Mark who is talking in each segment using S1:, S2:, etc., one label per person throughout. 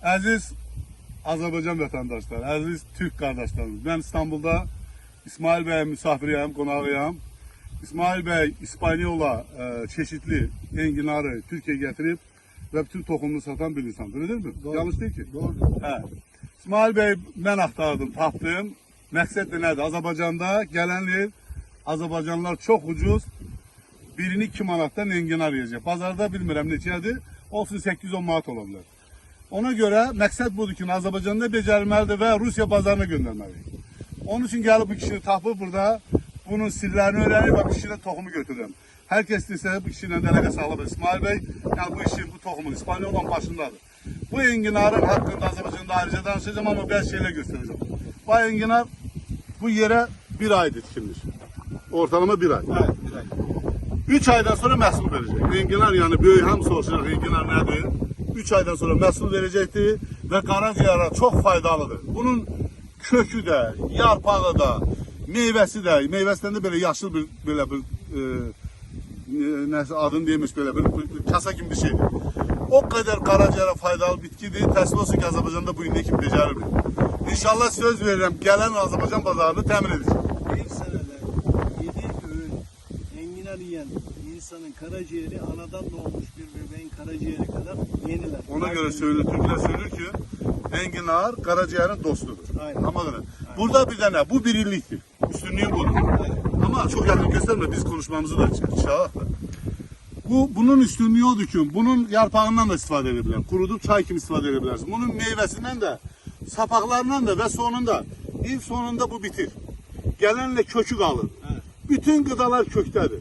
S1: Aziz Azərbaycan vətəndaşları, əziz Türk qardaşlarımız. Mən İstanbulda İsmail bəyə misafiriyəm, qonağıyam. İsmail bəy İspanyol'a e, çeşitli enginarı Türkiye'ye getirip ve bütün tohumunu satan bir insan. Öyle mi?
S2: Doğru.
S1: Yanlış değil ki.
S2: Doğru.
S1: Hə. İsmail bəy mən axtardım, tapdım. Məqsəd də nədir? Azərbaycanda gələn il Azərbaycanlılar çox ucuz birini 2 manatdan enginar yiyəcək. Bazarda bilmirəm neçədir. Olsun 810 manat ola bilər. Ona görə məqsəd budur ki, Azərbaycanda becərilməlidir və Rusiya bazarına göndərməliyik. Onun üçün gəlib bu kişini tapıb burada bunun sirlərini öyrənib və bu kişidən toxumu götürürəm. Hər kəs istəsə bu kişi ilə əlaqə bilər. İsmail bəy yəni bu işin, bu toxumun İspanyoldan başındadır. Bu enginarın haqqında Azərbaycanda ayrıca danışacağım amma bəzi şeylər göstərəcəm. Bu enginar bu yerə bir aydır tikilmiş. Ortalama bir ay.
S2: Evet, bir ay.
S1: 3 aydan sonra məhsul verəcək. Enginar yəni böyük hamı soruşacaq enginar nədir? 3 aydan sonra məhsul verəcəkdir və qaraciyara çox faydalıdır. Bunun kökü də, yarpağı da, meyvəsi də, meyvəsindən də belə yaşıl bir belə bir e, e, nəsə adını demiş belə bir, bir, bir kasa kimi bir şeydir. O qədər qaraciyara faydalı bitkidir. Təəssüf olsun ki, Azərbaycanda bu indi kimi becərilmir. İnşallah söz verirəm, gələn Azərbaycan bazarını təmin edəcək.
S2: Yiyen insanın karaciğeri anadan doğmuş bir bebeğin karaciğeri kadar yeniler.
S1: Ona göre
S2: Tertemiz.
S1: söylüyor, Türkler söylüyor ki enginar karaciğerin dostudur.
S2: Aynen.
S1: Ama göre. Burada bir tane bu birilliktir. Üstünlüğü budur. Ama çok yakın gösterme biz konuşmamızı da çıkalım. Bu bunun üstünlüğü odur ki bunun yarpağından da istifade edebilirsin. Kurudup çay kimi istifade edebilirsin. Bunun meyvesinden de sapaklarından da ve sonunda ilk sonunda bu bitir. Gelenle kökü kalır.
S2: Evet.
S1: Bütün gıdalar köktedir.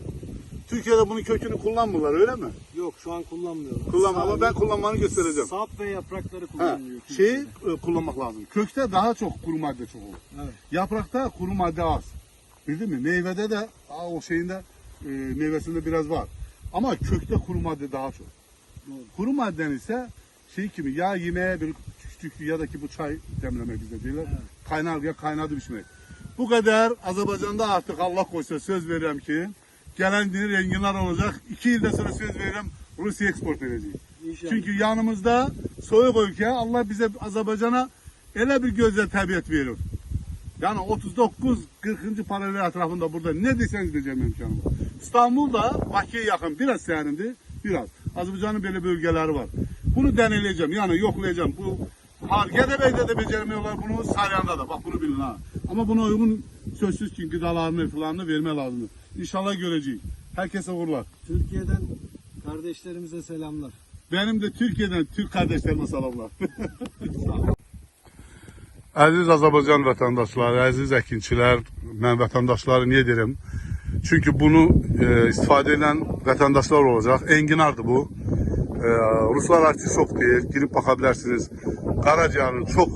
S1: Türkiye'de bunun kökünü kullanmıyorlar öyle mi?
S2: Yok şu an kullanmıyorlar.
S1: Kullanma ama ben kullanmanı göstereceğim.
S2: Sap ve yaprakları
S1: Ha,
S2: kullanılıyor.
S1: şeyi e, kullanmak lazım. Kökte daha çok kuru madde çok olur.
S2: Evet.
S1: Yaprakta kuru madde az. Bildin mi? Meyvede de aa, o şeyinde e, meyvesinde biraz var. Ama kökte kuru madde daha çok.
S2: Doğru.
S1: Kuru madden ise şey kimi ya yemeğe bir küçük ya da ki bu çay demlemek bizde diyorlar.
S2: Evet.
S1: Kaynar ya kaynadı pişmek. Bu kadar Azerbaycan'da artık Allah koysa söz veriyorum ki gelen bir enginar olacak. İki yılda sonra söz veriyorum Rusya export edeceğiz.
S2: İnşallah.
S1: Çünkü yanımızda soğuk ülke Allah bize Azerbaycan'a öyle bir gözle tabiat verir. Yani 39 40. paralel etrafında burada ne deseniz diyeceğim imkanım. İstanbul'da Bakı'ya yakın biraz serindir, biraz. Azerbaycan'ın böyle bölgeleri var. Bunu deneyeceğim yani yoklayacağım. Bu har Gedebey'de de beceremiyorlar bunu, Saryan'da da. Bak bunu bilin ha. Ama buna uygun sözsüz ki gıdalarını falanını verme lazım. İnşallah göreceğiz. Herkese uğurlar.
S2: Türkiye'den kardeşlerimize selamlar.
S1: Benim de Türkiye'den Türk kardeşlerime selamlar. Əziz Azərbaycan vətəndaşları, əziz əkinçilər, mən vətəndaşları niyə deyirəm? Çünki bunu e, istifadə edən vətəndaşlar olacaq. Enginardır bu. E, Ruslar artişok deyir, girib baxa bilərsiniz. Qaraciyarın çox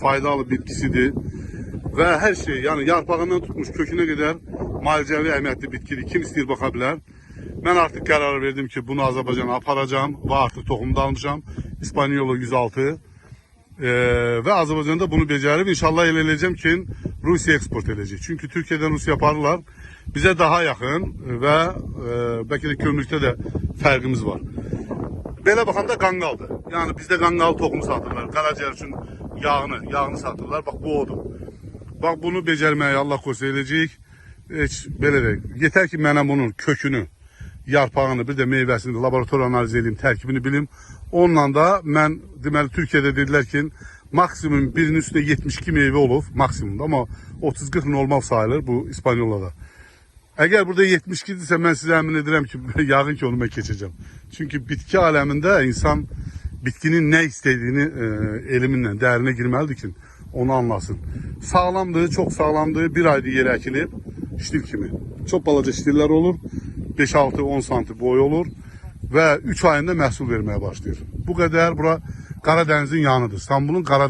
S1: faydalı bitkisidir. Və hər şey, yəni yarpağından tutmuş kökünə qədər müalicəvi əhəmiyyətli bitkidir. Kim istəyir baxa bilər. Mən artıq qərar verdim ki, bunu Azərbaycana aparacağam və artıq toxum da almışam. İspanyolu 106. Ee, ve Azerbaycan'da bunu becerip inşallah el ki Rusya eksport edecek. Çünkü Türkiye'den Rusya yaparlar. Bize daha yakın ve e, belki de kömürlükte de fərqimiz var. Belə baxanda qanqaldır. Yəni bizdə qanqal toxumu satırlar. Qaraciyər üçün yağını, yağını satırlar. Bax bu odur. Bax bunu becərməyə Allah qoysa eləyəcəyik. Heç belə də. Yetər ki mənə bunun kökünü, yarpağını, bir də meyvəsini laborator analiz edeyim, tərkibini bilim. Onunla da mən deməli Türkiyədə dedilər ki, maksimum birinin üstündə 72 meyvə olub, maksimumda amma 30-40 normal sayılır bu İspanyolada. Əgər burada 72-dirsə mən sizə əmin edirəm ki, yağın ki onu mən keçəcəm. Çünki bitki aləmində insan bitkinin nə istədiyini e, eliminlə, dərinə girməlidir ki, onu anlasın. Sağlamdır, çox sağlamdır. Bir ayda yerə əkilib, ştil kimi. Çox balaca ştillər olur. 5-6-10 santim boyu olur və 3 ayında məhsul verməyə başlayır. Bu qədər bura Qaradənizin yanıdır. İstanbulun Qaradəniz